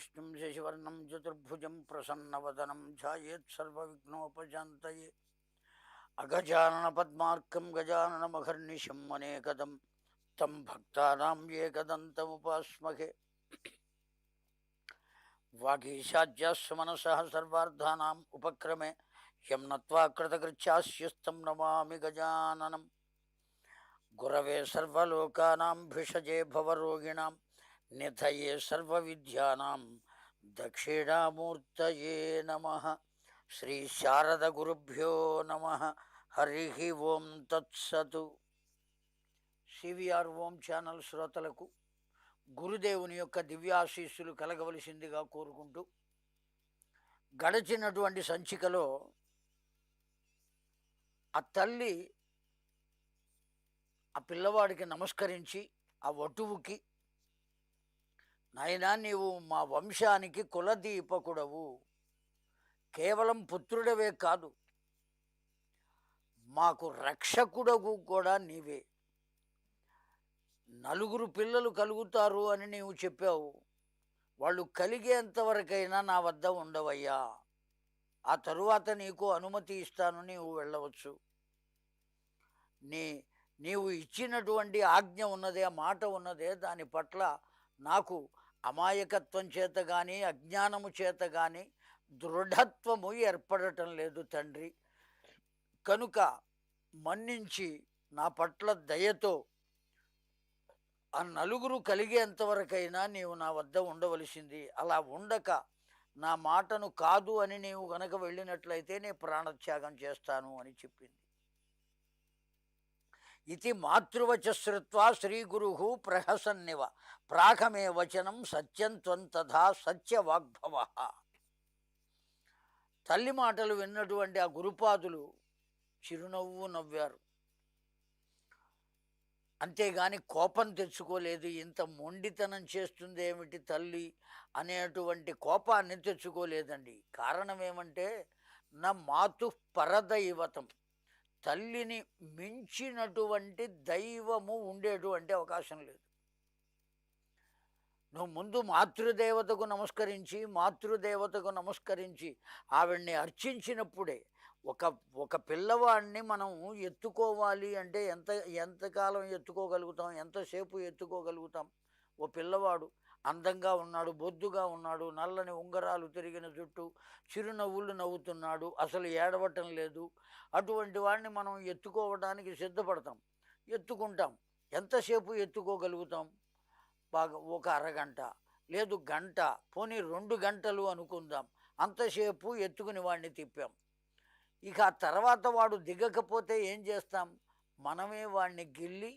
विष्णुं शशिवर्णं चतुर्भुजं प्रसन्नवदनं ध्यायेत्सर्वविघ्नोपशान्तये अगजाननपद्मार्कं गजाननमघर्निशम् अनेकदं, तं भक्तानां एकदन्तमुपास्महे। वागीशाज्यास्वमनसः सर्वार्थानाम् उपक्रमे, यं नत्वा कृतकृच्छास्यस्तं नमामि गजाननं। गुरवे सर्वलोकानां, भिषजे भवरोगिणां నిధయే సర్వవిద్యానాం దక్షిణామూర్తయే నమ. శ్రీ శారద గురుభ్యో నమ. హరి ఓం తత్సతు. సివిఆర్ ఓం ఛానల్ శ్రోతలకు గురుదేవుని యొక్క దివ్యాశీస్సులు కలగవలసిందిగా కోరుకుంటూ గడిచినటువంటి సంచికలో ఆ తల్లి ఆ పిల్లవాడికి నమస్కరించి ఆ వటువుకి నాయనా నీవు మా వంశానికి కులదీపకుడవు. కేవలం పుత్రుడవే కాదు మాకు రక్షకుడవు కూడా నీవే. నలుగురు పిల్లలు కలుగుతారు అని నీవు చెప్పావు. వాళ్ళు కలిగేంతవరకైనా నా వద్ద ఉండవయ్యా. ఆ తరువాత నీకు అనుమతి ఇస్తాను నీవు వెళ్ళవచ్చు. నీ నీవు ఇచ్చినటువంటి ఆజ్ఞ ఉన్నదే మాట ఉన్నదే దాని పట్ల నాకు అమాయకత్వం చేత కానీ అజ్ఞానము చేత కానీ దృఢత్వము ఏర్పడటం లేదు తండ్రి. కనుక మన్నించి నా పట్ల దయతో ఆ నలుగురు కలిగేంతవరకైనా నీవు నా వద్ద ఉండవలసింది. అలా ఉండక నా మాటను కాదు అని నీవు గనక వెళ్ళినట్లయితే నేను ప్రాణత్యాగం చేస్తాను అని చెప్పింది. ఇది మాతృవచశ్రుత్వా శ్రీగురు ప్రహసన్నివ ప్రాఘమే వచనం సత్యం త్వం తథా సత్యవాగ్భవ తల్లి మాటలు విన్నటువంటి ఆ గురుపాదులు చిరునవ్వు నవ్వారు. అంతేగాని కోపం తెచ్చుకోలేదు ఇంత మొండితనం చేస్తుంది ఏమిటి తల్లి అనేటువంటి కోపాన్ని తెచ్చుకోలేదండి. కారణం ఏమంటే నా మాతు పరదైవతం. తల్లిని మించినటువంటి దైవము ఉండేటువంటి అవకాశం లేదు. నువ్వు ముందు మాతృదేవతకు నమస్కరించి మాతృదేవతకు నమస్కరించి ఆవిడ్ని అర్చించినప్పుడే ఒక ఒక పిల్లవాడిని మనం ఎత్తుకోవాలి అంటే ఎంత ఎంతకాలం ఎత్తుకోగలుగుతాం ఎంతసేపు ఎత్తుకోగలుగుతాం? ఓ పిల్లవాడు అందంగా ఉన్నాడు బొద్దుగా ఉన్నాడు నల్లని ఉంగరాలు తిరిగిన జుట్టు చిరునవ్వులు నవ్వుతున్నాడు అసలు ఏడవటం లేదు. అటువంటి వాడిని మనం ఎత్తుకోవడానికి సిద్ధపడతాం ఎత్తుకుంటాం. ఎంతసేపు ఎత్తుకోగలుగుతాం? బాగా ఒక అరగంట లేదు గంట పోనీ రెండు గంటలు అనుకుందాం. అంతసేపు ఎత్తుకుని వాడిని తిప్పాం. ఇక ఆ తర్వాత వాడు దిగకపోతే ఏం చేస్తాం? మనమే వాడిని గిల్లి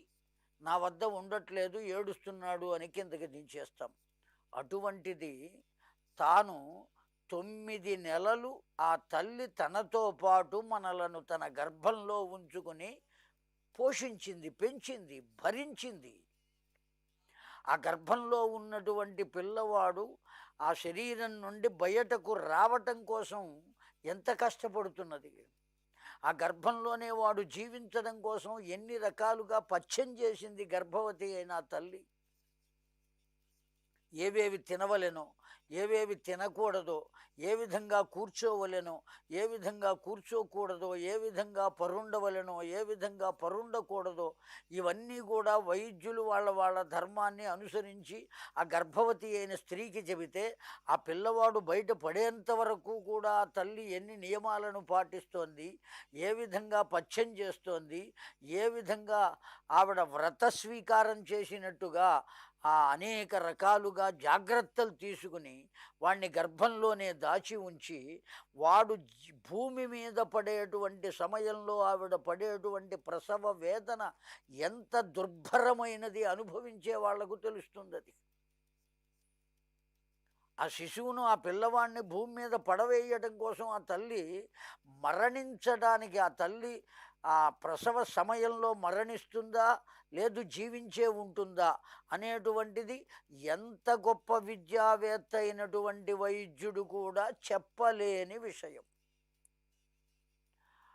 నా వద్ద ఉండట్లేదు ఏడుస్తున్నాడు అని కిందకి దించేస్తాం. అటువంటిది తాను తొమ్మిది నెలలు ఆ తల్లి తనతో పాటు మనలను తన గర్భంలో ఉంచుకొని పోషించింది పెంచింది భరించింది. ఆ గర్భంలో ఉన్నటువంటి పిల్లవాడు ఆ శరీరం నుండి బయటకు రావటం కోసం ఎంత కష్టపడుతున్నది? ఆ గర్భంలోనే వాడు జీవించడం కోసం ఎన్ని రకాలుగా పచ్చం చేసింది గర్భవతి అయిన తల్లి. ఏవేవి తినవలెనో ఏవేవి తినకూడదో ఏ విధంగా కూర్చోవలెనో ఏ విధంగా కూర్చోకూడదో ఏ విధంగా పరుండవలెనో ఏ విధంగా పరుండకూడదో ఇవన్నీ కూడా వైద్యులు వాళ్ళ వాళ్ళ ధర్మాన్ని అనుసరించి ఆ గర్భవతి అయిన స్త్రీకి చెబితే ఆ పిల్లవాడు బయట పడేంత వరకు కూడా తల్లి ఎన్ని నియమాలను పాటిస్తోంది ఏ విధంగా పచ్చం చేస్తోంది ఏ విధంగా ఆవిడ వ్రత స్వీకారం చేసినట్టుగా ఆ అనేక రకాలుగా జాగ్రత్తలు తీసుకుని వాడిని గర్భంలోనే దాచి ఉంచి వాడు భూమి మీద పడేటువంటి సమయంలో ఆవిడ పడేటువంటి ప్రసవ వేదన ఎంత దుర్భరమైనది అనుభవించే వాళ్ళకు తెలుస్తుంది అది ఆ శిశువును ఆ పిల్లవాడిని భూమి మీద పడవేయడం కోసం ఆ తల్లి మరణించడానికి ఆ తల్లి ఆ ప్రసవ సమయంలో మరణిస్తుందా? లేదు జీవించే ఉంటుందా? అనేటువంటిది ఎంత గొప్ప విద్యావేత్త అయినటువంటి వైద్యుడు కూడా చెప్పలేని విషయం.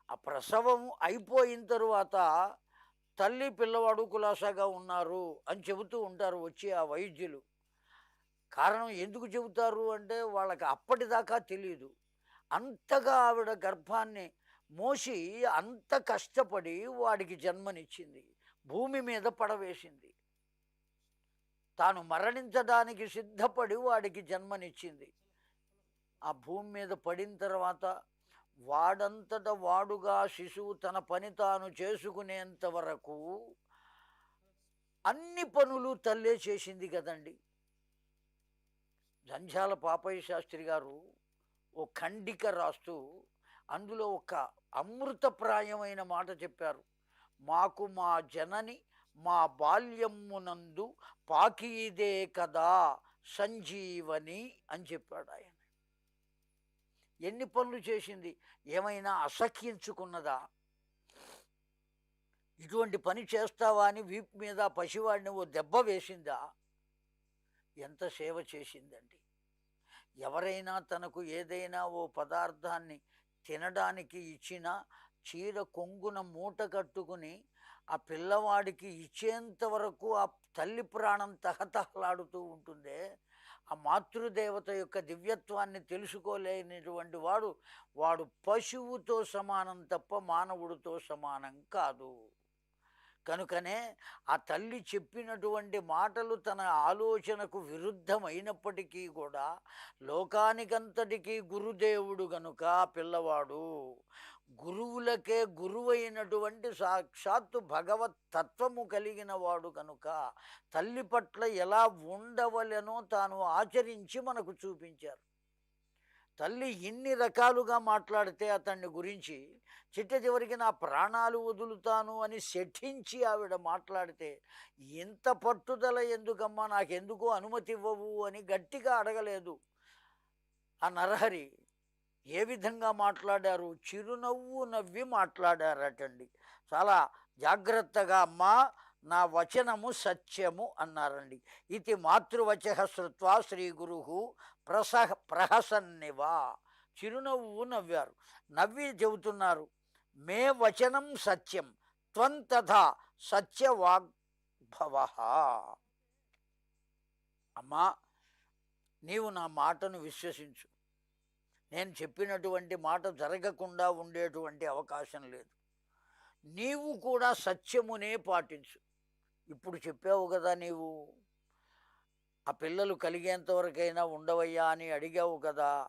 ఆ ప్రసవం అయిపోయిన తరువాత తల్లి పిల్లవాడు కులాసాగా ఉన్నారు అని చెబుతూ ఉంటారు వచ్చి ఆ వైద్యులు. కారణం ఎందుకు చెబుతారు అంటే వాళ్ళకి అప్పటిదాకా తెలియదు అంతగా ఆవిడ గర్భాన్ని మోషి అంత కష్టపడి వాడికి జన్మనిచ్చింది భూమి మీద పడవేసింది. తాను మరణించడానికి సిద్ధపడి వాడికి జన్మనిచ్చింది. ఆ భూమి మీద పడిన తర్వాత వాడంతట వాడుగా శిశువు తన పని తాను చేసుకునేంత వరకు అన్ని పనులు తల్లే చేసింది కదండి. జంజాల పాపయ్య శాస్త్రి గారు ఓ ఖండిక రాస్తూ అందులో ఒక అమృతప్రాయమైన మాట చెప్పారు. మాకు మా జనని మా బాల్యమునందు పాకీదే కదా సంజీవని అని చెప్పాడు ఆయన. ఎన్ని పనులు చేసింది? ఏమైనా అసఖ్యించుకున్నదా ఇటువంటి పని చేస్తావా అని వీపు మీద పసివాడిని ఓ దెబ్బ వేసిందా? ఎంత సేవ చేసిందండి. ఎవరైనా తనకు ఏదైనా ఓ పదార్థాన్ని తినడానికి ఇచ్చిన చీర కొంగున మూట కట్టుకుని ఆ పిల్లవాడికి ఇచ్చేంత వరకు ఆ తల్లి ప్రాణం తహతహలాడుతూ ఉంటుందే. ఆ మాతృదేవత యొక్క దివ్యత్వాన్ని తెలుసుకోలేనిటువంటి వాడు వాడు పశువుతో సమానం తప్ప మానవుడితో సమానం కాదు. కనుకనే ఆ తల్లి చెప్పినటువంటి మాటలు తన ఆలోచనకు విరుద్ధమైనప్పటికీ కూడా లోకానికంతటికీ గురుదేవుడు గనుక పిల్లవాడు గురువులకే గురువైనటువంటి సాక్షాత్తు భగవత్ తత్వము కలిగిన వాడు కనుక తల్లి పట్ల ఎలా ఉండవలెనో తాను ఆచరించి మనకు చూపించారు. తల్లి ఇన్ని రకాలుగా మాట్లాడితే అతన్ని గురించి చిట్ట చివరికి నా ప్రాణాలు వదులుతాను అని శఠించి ఆవిడ మాట్లాడితే ఇంత పట్టుదల ఎందుకమ్మా? నాకెందుకు అనుమతి ఇవ్వవు అని గట్టిగా అడగలేదు. ఆ నరహరి ఏ విధంగా మాట్లాడారు? చిరునవ్వు నవ్వి మాట్లాడారటండి. చాలా జాగ్రత్తగా అమ్మా నా వచనము సత్యము అన్నారండి. ఇది మాతృవచ శ్రుత్వా శ్రీ గురు ప్రసహ ప్రహసన్నివా. చిరునవ్వు నవ్వారు. నవ్వి చెబుతున్నారు. మే వచనం సత్యం. త్వంతథా సత్యవాగ్భవ. అమ్మా నీవు నా మాటను విశ్వసించు. నేను చెప్పినటువంటి మాట జరగకుండా ఉండేటువంటి అవకాశం లేదు. నీవు కూడా సత్యమునే పాటించు. ఇప్పుడు చెప్పావు కదా నీవు. ఆ పిల్లలు కలిగేంతవరకైనా ఉండవయ్యా అని అడిగావు కదా.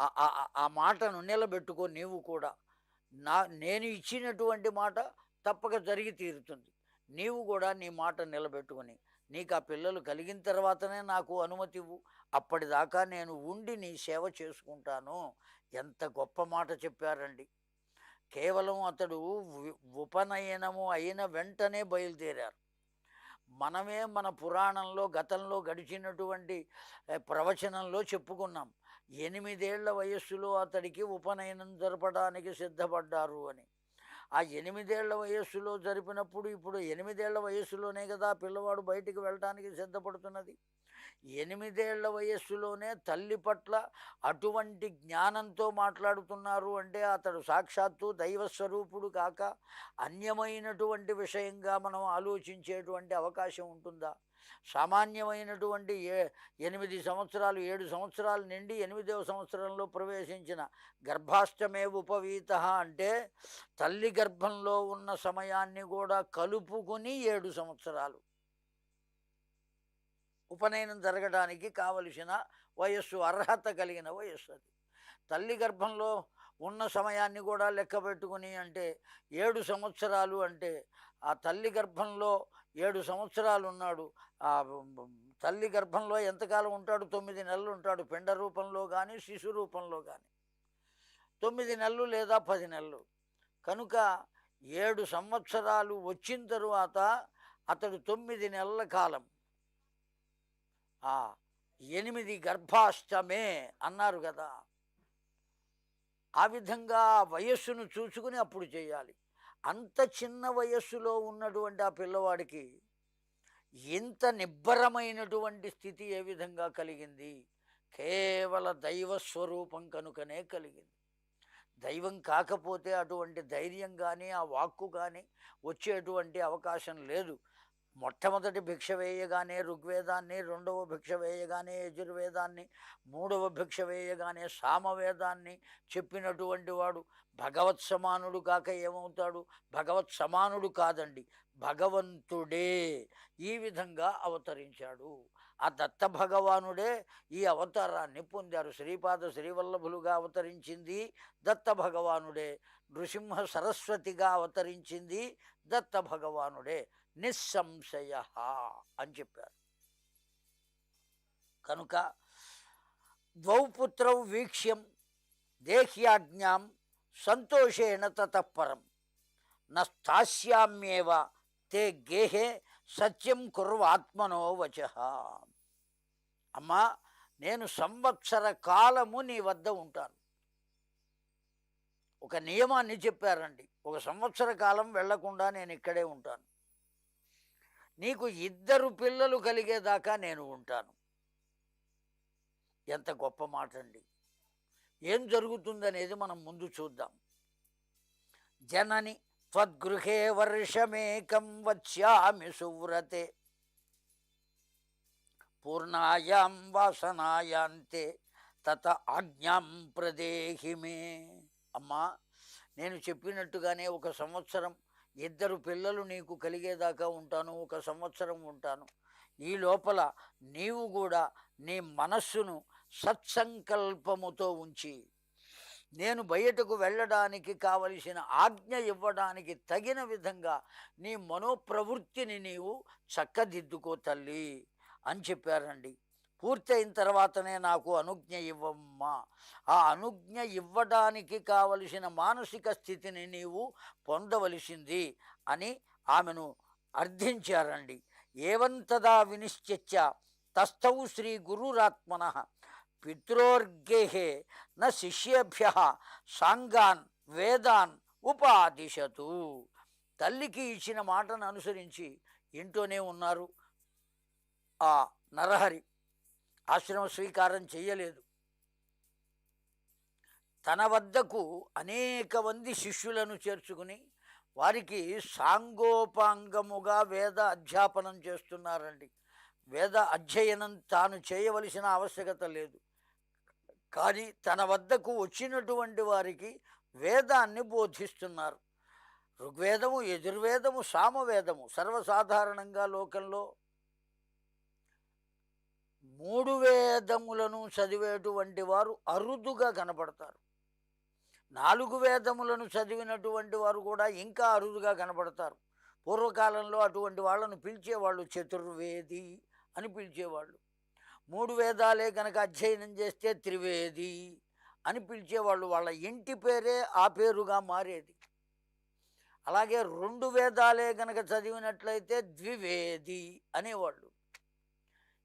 ఆ- మాటను నిలబెట్టుకో నీవు కూడా. నా నేను ఇచ్చినటువంటి మాట తప్పక జరిగి తీరుతుంది. నీవు కూడా నీ మాట నిలబెట్టుకుని నీకు ఆ పిల్లలు కలిగిన తర్వాతనే నాకు అనుమతి ఇవ్వు అప్పటిదాకా నేను ఉండి నీ సేవ చేసుకుంటాను. ఎంత గొప్ప మాట చెప్పారండి. కేవలం అతడు ఉపనయనము అయిన వెంటనే బయలుదేరారు. మనమే మన పురాణంలో గతంలో గడిచినటువంటి ప్రవచనంలో చెప్పుకున్నాం. ఎనిమిదేళ్ళ వయస్సులో అతడికి ఉపనయనం జరపడానికి సిద్ధపడ్డారు అని. ఆ ఎనిమిదేళ్ళ వయస్సులో జరిపినప్పుడు ఇప్పుడు ఎనిమిదేళ్ళ వయస్సులోనే కదా పిల్లవాడు బయటికి వెళ్ళడానికి సిద్ధపడుతున్నది. ఎనిమిదేళ్ళ వయస్సులోనే తల్లి పట్ల అటువంటి జ్ఞానంతో మాట్లాడుతున్నారు అంటే అతడు సాక్షాత్తు దైవ స్వరూపుడు కాక అన్యమైనటువంటి విషయంగా మనం ఆలోచించేటువంటి అవకాశం ఉంటుందా? సామాన్యమైనటువంటి ఏ ఎనిమిది సంవత్సరాలు ఏడు సంవత్సరాలు నిండి ఎనిమిదవ సంవత్సరంలో ప్రవేశించిన గర్భాష్టమే ఉపవీత అంటే తల్లి గర్భంలో ఉన్న సమయాన్ని కూడా కలుపుకుని ఏడు సంవత్సరాలు. ఉపనయనం జరగడానికి కావలసిన వయస్సు అర్హత కలిగిన వయస్సు అది. తల్లి గర్భంలో ఉన్న సమయాన్ని కూడా లెక్క పెట్టుకుని అంటే ఏడు సంవత్సరాలు అంటే ఆ తల్లి గర్భంలో ఏడు సంవత్సరాలు ఉన్నాడు. ఆ తల్లి గర్భంలో ఎంతకాలం ఉంటాడు? తొమ్మిది నెలలు ఉంటాడు. పిండ రూపంలో కానీ శిశు రూపంలో కానీ తొమ్మిది నెలలు లేదా పది నెలలు. కనుక ఏడు సంవత్సరాలు వచ్చిన తరువాత అతడు తొమ్మిది నెలల కాలం ఆ ఎనిమిది గర్భాష్టమే అన్నారు కదా. ఆ విధంగా వయస్సును చూసుకుని అప్పుడు చేయాలి. అంత చిన్న వయస్సులో ఉన్నటువంటి ఆ పిల్లవాడికి ఇంత నిబ్బరమైనటువంటి స్థితి ఏ విధంగా కలిగింది? కేవల దైవ స్వరూపం కనుకనే కలిగింది. దైవం కాకపోతే అటువంటి ధైర్యం కానీ ఆ వాక్కు కానీ వచ్చేటువంటి అవకాశం లేదు. మొట్టమొదటి భిక్ష వేయగానే ఋగ్వేదాన్ని రెండవ భిక్ష వేయగానే యజుర్వేదాన్ని మూడవ భిక్ష వేయగానే సామవేదాన్ని చెప్పినటువంటి వాడు భగవత్ సమానుడు కాక ఏమవుతాడు? భగవత్ సమానుడు కాదండి భగవంతుడే ఈ విధంగా అవతరించాడు. ఆ దత్త భగవానుడే ఈ అవతారాన్ని పొందారు. శ్రీపాద శ్రీవల్లభులుగా అవతరించింది దత్త భగవానుడే. నృసింహ సరస్వతిగా అవతరించింది దత్త భగవానుడే. నిస్సంశయ అని చెప్పారు. కనుక ద్వౌపుత్రౌ వీక్ష్యం దేహ్యాజ్ఞాం సంతోషేణ తతఃపరం. నస్థాస్యామ్యేవ తే గేహే సత్యం కుర్వాత్మనో వచ. అమ్మా నేను సంవత్సర కాలము నీ వద్ద ఉంటాను. ఒక నియమాన్ని చెప్పారండి. ఒక సంవత్సర కాలం వెళ్ళకుండా నేను ఇక్కడే ఉంటాను. నీకు ఇద్దరు పిల్లలు కలిగేదాకా నేను ఉంటాను. ఎంత గొప్ప మాట అండి ఏం జరుగుతుందనేది మనం ముందు చూద్దాం. జనని త్వద్గృహే వర్షమేకం వచ్చామి సువ్రతే. పూర్ణాయాం వాసనాయాంతే తత ఆజ్ఞాం ప్రదేహిమే. అమ్మా నేను చెప్పినట్టుగానే ఒక సంవత్సరం ఇద్దరు పిల్లలు నీకు కలిగేదాకా ఉంటాను ఒక సంవత్సరం ఉంటాను. ఈ లోపల నీవు కూడా నీ మనస్సును సత్సంకల్పముతో ఉంచి నేను బయటకు వెళ్ళడానికి కావలసిన ఆజ్ఞ ఇవ్వడానికి తగిన విధంగా నీ మనోప్రవృత్తిని నీవు చక్కదిద్దుకో తల్లి అని చెప్పారండి. పూర్తయిన తర్వాతనే నాకు అనుజ్ఞ ఇవ్వమ్మా. ఆ అనుజ్ఞ ఇవ్వడానికి కావలసిన మానసిక స్థితిని నీవు పొందవలసింది అని ఆమెను అర్థించారండి. ఏవంతదా వినిశ్చత్య తస్థౌ శ్రీ గురురాత్మన పిత్రోర్గేహే న శిష్యేభ్య సాంగాన్ వేదాన్ ఉపాదిశతు. తల్లికి ఇచ్చిన మాటను అనుసరించి ఇంట్లోనే ఉన్నారు. ఆ నరహరి ఆశ్రమ స్వీకారం చేయలేదు. తన వద్దకు అనేక మంది శిష్యులను చేర్చుకుని వారికి సాంగోపాంగముగా వేద అధ్యాపనం చేస్తున్నారండి. వేద అధ్యయనం తాను చేయవలసిన ఆవశ్యకత లేదు. కానీ తన వద్దకు వచ్చినటువంటి వారికి వేదాన్ని బోధిస్తున్నారు. ఋగ్వేదము యజుర్వేదము సామవేదము సర్వసాధారణంగా లోకంలో మూడు వేదములను చదివేటువంటి వారు అరుదుగా కనపడతారు. నాలుగు వేదములను చదివినటువంటి వారు కూడా ఇంకా అరుదుగా కనపడతారు. పూర్వకాలంలో అటువంటి వాళ్ళను పిలిచేవాళ్ళు చతుర్వేది అని పిలిచేవాళ్ళు. మూడు వేదాలే కనుక అధ్యయనం చేస్తే త్రివేది అని పిలిచేవాళ్ళు. వాళ్ళ ఇంటి పేరే ఆ పేరుగా మారేది. అలాగే రెండు వేదాలే కనుక చదివినట్లయితే ద్వివేది అనేవాళ్ళు.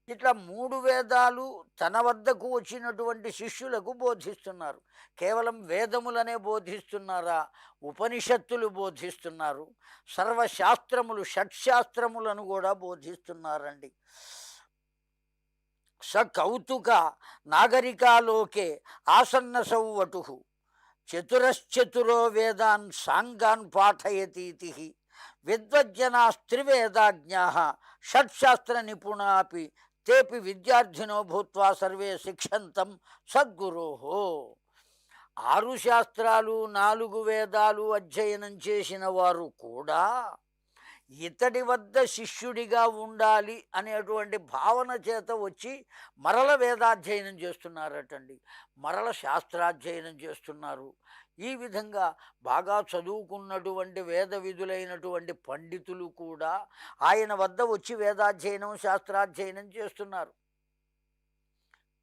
ఇట్లా మూడు వేదాలు తన వద్దకు వచ్చినటువంటి శిష్యులకు బోధిస్తున్నారు. కేవలం వేదములనే బోధిస్తున్నారా? ఉపనిషత్తులు బోధిస్తున్నారు. సర్వశాస్త్రములు షట్శాస్త్రములను కూడా బోధిస్తున్నారండి. స కౌతుక నాగరికాలోకే ఆసన్న సౌవటు. చతురశ్చతురో వేదాన్ సాంగాన్ పాఠయతీతి. విద్వజ్జనాస్త్రివేదాజ్ఞా షట్శాస్త్ర నిపుణాపి తేపి విద్యార్థినో భూత్వా సర్వే శిక్షంతం సద్గురో ఆరు శాస్త్రాలు నాలుగు వేదాలు అధ్యయనం చేసిన వారు కూడా ఇతడి వద్ద శిష్యుడిగా ఉండాలి అనేటువంటి భావన చేత వచ్చి మరల వేదాధ్యయనం చేస్తున్నారటండి. మరల శాస్త్రాధ్యయనం చేస్తున్నారు. ఈ విధంగా బాగా చదువుకున్నటువంటి వేద విధులైనటువంటి పండితులు కూడా ఆయన వద్ద వచ్చి వేదాధ్యయనం శాస్త్రాధ్యయనం చేస్తున్నారు.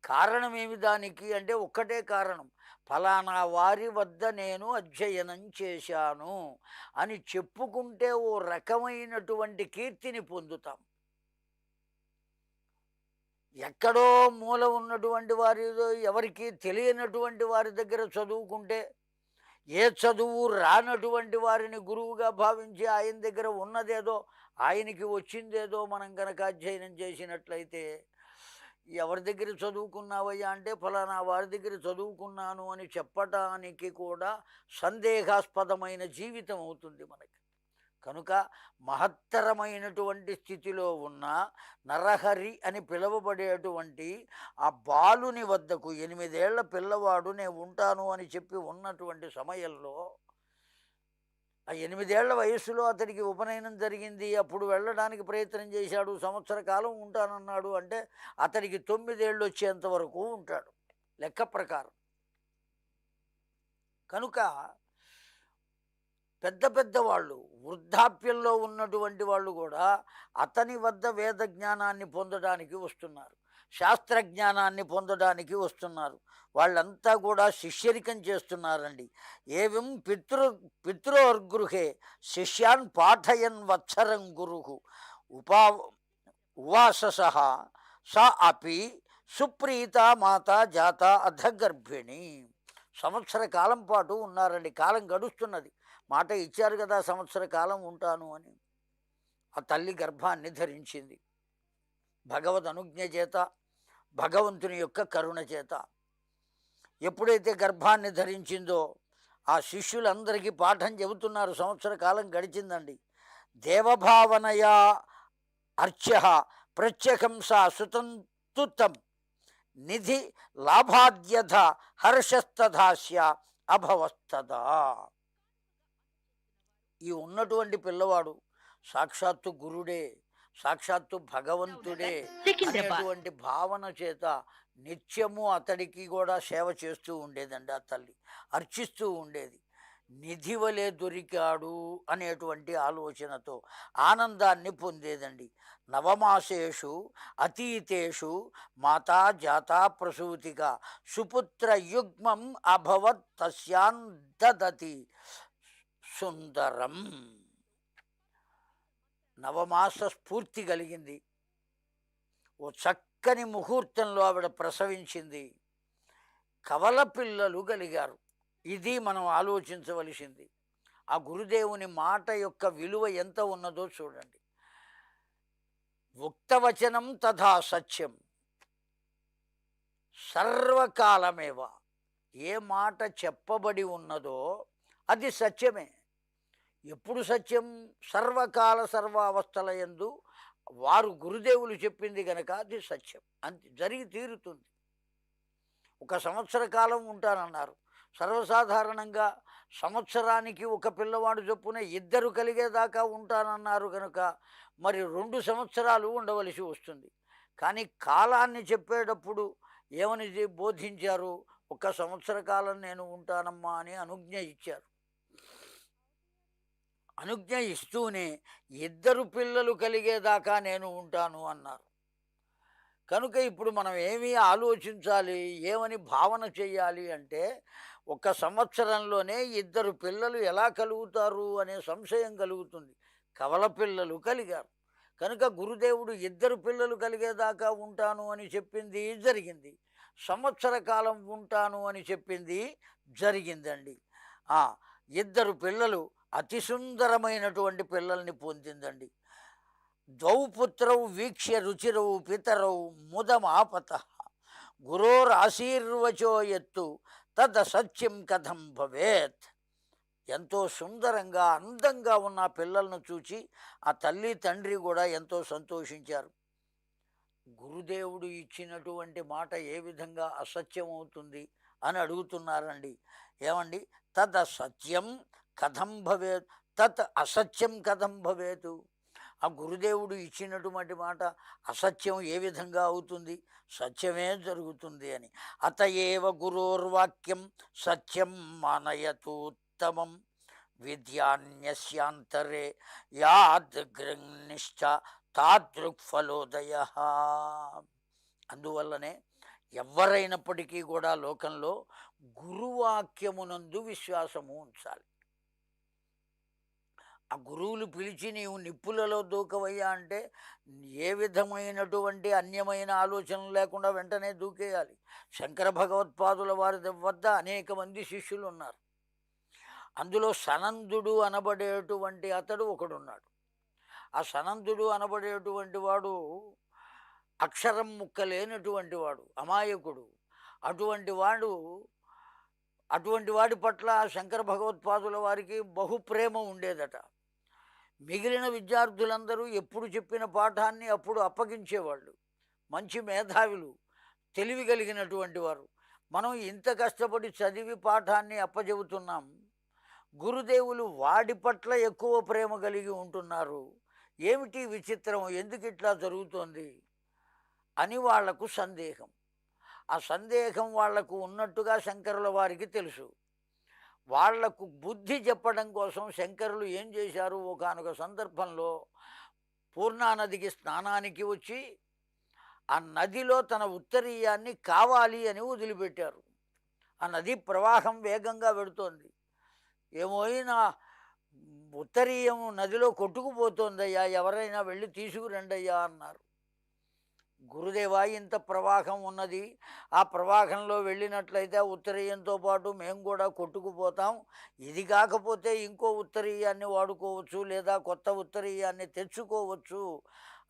కారణం ఏమి దానికి అంటే ఒక్కటే కారణం. ఫలానా వారి వద్ద నేను అధ్యయనం చేశాను అని చెప్పుకుంటే ఓ రకమైనటువంటి కీర్తిని పొందుతాం. ఎక్కడో మూల ఉన్నటువంటి వారి ఎవరికి తెలియనటువంటి వారి దగ్గర చదువుకుంటే ఏ చదువు రానటువంటి వారిని గురువుగా భావించి ఆయన దగ్గర ఉన్నదేదో ఆయనకి వచ్చిందేదో మనం కనుక అధ్యయనం చేసినట్లయితే ఎవరి దగ్గర చదువుకున్నావయ్యా అంటే ఫలానా వారి దగ్గర చదువుకున్నాను అని చెప్పటానికి కూడా సందేహాస్పదమైన జీవితం అవుతుంది మనకి. కనుక మహత్తరమైనటువంటి స్థితిలో ఉన్న నరహరి అని పిలువబడేటువంటి ఆ బాలుని వద్దకు ఎనిమిదేళ్ళ పిల్లవాడు నేను ఉంటాను అని చెప్పి ఉన్నటువంటి సమయంలో ఆ ఎనిమిదేళ్ళ వయస్సులో అతనికి ఉపనయనం జరిగింది. అప్పుడు వెళ్ళడానికి ప్రయత్నం చేశాడు. సంవత్సర కాలం ఉంటానన్నాడు అంటే అతనికి తొమ్మిదేళ్ళు వచ్చేంత వరకు ఉంటాడు లెక్క ప్రకారం. కనుక పెద్ద పెద్ద వాళ్ళు వృద్ధాప్యంలో ఉన్నటువంటి వాళ్ళు కూడా అతని వద్ద వేద జ్ఞానాన్ని పొందడానికి వస్తున్నారు. శాస్త్రజ్ఞానాన్ని పొందడానికి వస్తున్నారు. వాళ్ళంతా కూడా శిష్యరికం చేస్తున్నారండి. ఏవం పితృ పితృర్గృహే శిష్యాన్ పాఠయన్ వత్సరం గురు. ఉపా ఉవాసస. స అపి సుప్రీత మాత జాత అర్ధగర్భిణి సంవత్సర కాలం పాటు ఉన్నారండి. కాలం గడుస్తున్నది. మాట ఇచ్చారు కదా సంవత్సర కాలం ఉంటాను అని. ఆ తల్లి గర్భాన్ని ధరించింది. భగవద్ అనుజ్ఞ చేత భగవంతుని యొక్క కరుణ చేత. ఎప్పుడైతే గర్భాన్ని ధరించిందో ఆ శిష్యులందరికీ పాఠం చెబుతున్నారు సంవత్సర కాలం గడిచిందండి. దేవభావనయా అర్చ్య ప్రత్యకంస సుతంతుతం నిధి లాభాద్యథ హర్షస్తథాస్య అభవస్తదా. ఈ ఉన్నటువంటి పిల్లవాడు సాక్షాత్తు గురుడే సాక్షాత్తు భగవంతుడే అనేటువంటి భావన చేత నిత్యము అతడికి కూడా సేవ చేస్తూ ఉండేదండి ఆ తల్లి అర్చిస్తూ ఉండేది. నిధి వలె దొరికాడు అనేటువంటి ఆలోచనతో ఆనందాన్ని పొందేదండి. నవమాసేషు అతీతేషు మాతా జాతా ప్రసూతిగా సుపుత్ర యుగ్మం అభవత్ తస్యాన్ దదతి. సుందరం. నవమాస స్ఫూర్తి కలిగింది. ఓ చక్కని ముహూర్తంలో ఆవిడ ప్రసవించింది. కవల పిల్లలు కలిగారు. ఇది మనం ఆలోచించవలసింది. ఆ గురుదేవుని మాట యొక్క విలువ ఎంత ఉన్నదో చూడండి. ఉక్తవచనం తథా సత్యం. సర్వకాలమేవ. ఏ మాట చెప్పబడి ఉన్నదో అది సత్యమే. ఎప్పుడు సత్యం? సర్వకాల సర్వావస్థల యందు వారు గురుదేవులు చెప్పింది కనుక అది సత్యం. అంతే జరిగి తీరుతుంది. ఒక సంవత్సర కాలం ఉంటానన్నారు. సర్వసాధారణంగా సంవత్సరానికి ఒక పిల్లవాడు చొప్పున ఇద్దరు కలిగేదాకా ఉంటానన్నారు కనుక మరి రెండు సంవత్సరాలు ఉండవలసి వస్తుంది. కానీ కాలాన్ని చెప్పేటప్పుడు ఏమని బోధించారు? ఒక సంవత్సర కాలం నేను ఉంటానమ్మా అని అనుజ్ఞ ఇచ్చారు. అనుజ్ఞ ఇస్తూనే ఇద్దరు పిల్లలు కలిగేదాకా నేను ఉంటాను అన్నారు. కనుక ఇప్పుడు మనం ఏమి ఆలోచించాలి ఏమని భావన చేయాలి అంటే ఒక సంవత్సరంలోనే ఇద్దరు పిల్లలు ఎలా కలుగుతారు అనే సంశయం కలుగుతుంది. కవల పిల్లలు కలిగారు. కనుక గురుదేవుడు ఇద్దరు పిల్లలు కలిగేదాకా ఉంటాను అని చెప్పింది జరిగింది. సంవత్సర కాలం ఉంటాను అని చెప్పింది జరిగిందండి. ఇద్దరు పిల్లలు అతి సుందరమైనటువంటి పిల్లల్ని పొందిందండి. ద్వౌ పుత్రౌ వీక్ష్య రుచిరౌ పితరౌ ముదమాపత గురోరాశీర్వచో ఎత్తు తద సత్యం కథం భవేత్. ఎంతో సుందరంగా అందంగా ఉన్న పిల్లలను చూచి ఆ తల్లి తండ్రి కూడా ఎంతో సంతోషించారు. గురుదేవుడు ఇచ్చినటువంటి మాట ఏ విధంగా అసత్యం అవుతుంది అని అడుగుతున్నారండి. ఏమండి? తద సత్యం కథం భవేత్ తత్ అసత్యం కథం భవేతు. ఆ గురుదేవుడు ఇచ్చినటువంటి మాట అసత్యం ఏ విధంగా అవుతుంది? సత్యమే జరుగుతుంది అని. అత ఏవ గురోర్వాక్యం సత్యం మానయతు ఉత్తమం. విద్యాన్యస్యాంతరే యాదృగ్నిశ్చ తాదృక్ఫలోదయ అందువల్లనే ఎవరైనప్పటికీ కూడా లోకంలో గురువాక్యమునందు విశ్వాసము ఉంచాలి. ఆ గురువులు పిలిచి నీవు నిప్పులలో దూకవయ్యా అంటే ఏ విధమైనటువంటి అన్యమైన ఆలోచనలు లేకుండా వెంటనే దూకేయాలి. శంకర భగవత్పాదుల వారి వద్ద అనేక మంది శిష్యులు ఉన్నారు అందులో సనందుడు అనబడేటువంటి అతడు ఒకడున్నాడు. ఆ సనందుడు అనబడేటువంటి వాడు అక్షరం ముక్క లేనటువంటి వాడు అమాయకుడు. అటువంటి వాడు అటువంటి వాడి పట్ల శంకర భగవత్పాదుల వారికి బహు ప్రేమ ఉండేదట. మిగిలిన విద్యార్థులందరూ ఎప్పుడు చెప్పిన పాఠాన్ని అప్పుడు అప్పగించేవాళ్ళు. మంచి మేధావులు తెలివి కలిగినటువంటి వారు. మనం ఇంత కష్టపడి చదివి పాఠాన్ని అప్పజెబుతున్నాం. గురుదేవులు వాడి పట్ల ఎక్కువ ప్రేమ కలిగి ఉంటున్నారు. ఏమిటి విచిత్రం? ఎందుకు ఇట్లా జరుగుతోంది? అని వాళ్ళకు సందేహం. ఆ సందేహం వాళ్ళకు ఉన్నట్టుగా శంకరుల వారికి తెలుసు. వాళ్ళకు బుద్ధి చెప్పడం కోసం శంకరులు ఏం చేశారు? ఒకానొక సందర్భంలో పూర్ణానదికి స్నానానికి వచ్చి ఆ నదిలో తన ఉత్తరీయాన్ని కావాలి అని వదిలిపెట్టారు. ఆ నది ప్రవాహం వేగంగా పెడుతోంది ఏమోయినా ఉత్తరీయం నదిలో కొట్టుకుపోతోందయ్యా ఎవరైనా వెళ్ళి తీసుకురండయ్యా అన్నారు. గురుదేవా ఇంత ప్రవాహం ఉన్నది. ఆ ప్రవాహంలో వెళ్ళినట్లయితే ఆ ఉత్తరీయంతో పాటు మేము కూడా కొట్టుకుపోతాం. ఇది కాకపోతే ఇంకో ఉత్తరీయాన్ని వాడుకోవచ్చు లేదా కొత్త ఉత్తరీయాన్ని తెచ్చుకోవచ్చు.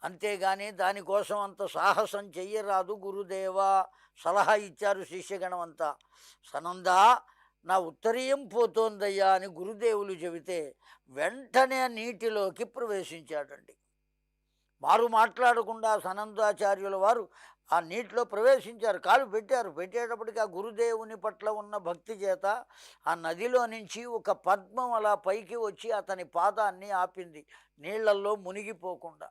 అంతేగాని దానికోసం అంత సాహసం చెయ్యరాదు గురుదేవా సలహా ఇచ్చారు శిష్యగణం అంతా సనందా నా ఉత్తరీయం పోతోందయ్యా అని గురుదేవులు చెబితే వెంటనే నీటిలోకి ప్రవేశించాడండి. వారు మాట్లాడకుండా సనందాచార్యుల వారు ఆ నీటిలో ప్రవేశించారు కాలు పెట్టారు. పెట్టేటప్పటికి ఆ గురుదేవుని పట్ల ఉన్న భక్తి చేత ఆ నదిలో నుంచి ఒక పద్మం అలా పైకి వచ్చి అతని పాదాన్ని ఆపింది. నీళ్ళల్లో మునిగిపోకుండా.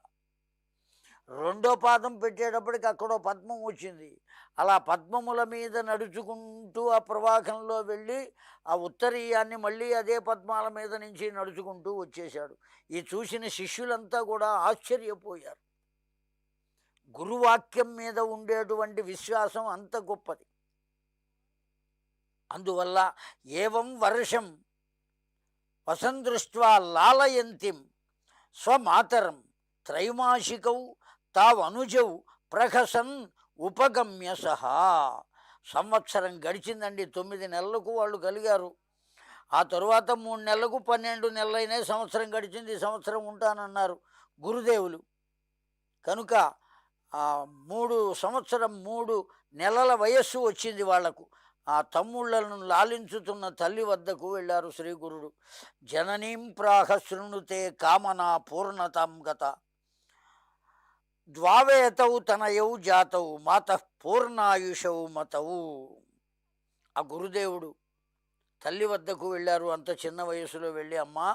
రెండో పాదం పెట్టేటప్పటికి అక్కడో పద్మం వచ్చింది. అలా పద్మముల మీద నడుచుకుంటూ ఆ ప్రవాహంలో వెళ్ళి ఆ ఉత్తరీయాన్ని మళ్ళీ అదే పద్మాల మీద నుంచి నడుచుకుంటూ వచ్చేశాడు. ఈ చూసిన శిష్యులంతా కూడా ఆశ్చర్యపోయారు. గురువాక్యం మీద ఉండేటువంటి విశ్వాసం అంత గొప్పది. అందువల్ల ఏవం వర్షం వసందృష్ట్వా లాలయంతిం స్వమాతరం త్రైమాసికౌ తావనుజౌ ప్రహసన్ ఉపగమ్య సహా. సంవత్సరం గడిచిందండి తొమ్మిది నెలలకు వాళ్ళు కలిగారు. ఆ తరువాత మూడు నెలలకు పన్నెండు నెలలైనా సంవత్సరం గడిచింది సంవత్సరం ఉంటానన్నారు గురుదేవులు. కనుక మూడు సంవత్సరం మూడు నెలల వయస్సు వచ్చింది వాళ్ళకు. ఆ తమ్ముళ్ళను లాలించుతున్న తల్లి వద్దకు వెళ్ళారు శ్రీగురుడు జననీం ప్రాహ శృణుతే కామనా పూర్ణతాం గత. ద్వావేతవు తనయవు జాతవు మాత పూర్ణాయుషవు మతవు ఆ గురుదేవుడు తల్లి వద్దకు వెళ్ళారు అంత చిన్న వయసులో వెళ్ళి అమ్మా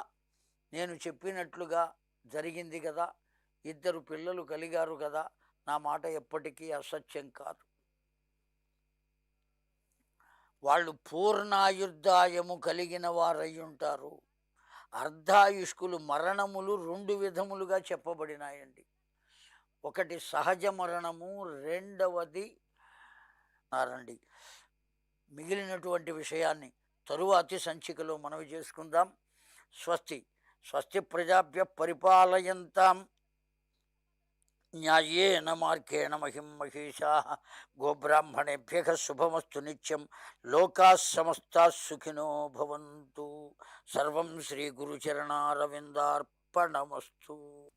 నేను చెప్పినట్లుగా జరిగింది కదా ఇద్దరు పిల్లలు కలిగారు కదా నా మాట ఎప్పటికీ అసత్యం కాదు. వాళ్ళు పూర్ణాయుర్దాయము కలిగిన వారై ఉంటారు అర్ధాయుష్కులు మరణములు రెండు విధములుగా చెప్పబడినాయండి. ఒకటి సహజ మరణము రెండవది నారండి మిగిలినటువంటి విషయాన్ని తరువాతి సంచికలో మనవి చేసుకుందాం. స్వస్తి స్వస్తి ప్రజాభ్య పరిపాలయంతాం. న్యాయేన మార్గేణ మహిం మహిషా గోబ్రాహ్మణేభ్య శుభమస్తు నిత్యం. లోకా సమస్తా సుఖినో భవంతు. సర్వం శ్రీ గురుచరణారవిందార్పణమస్తు.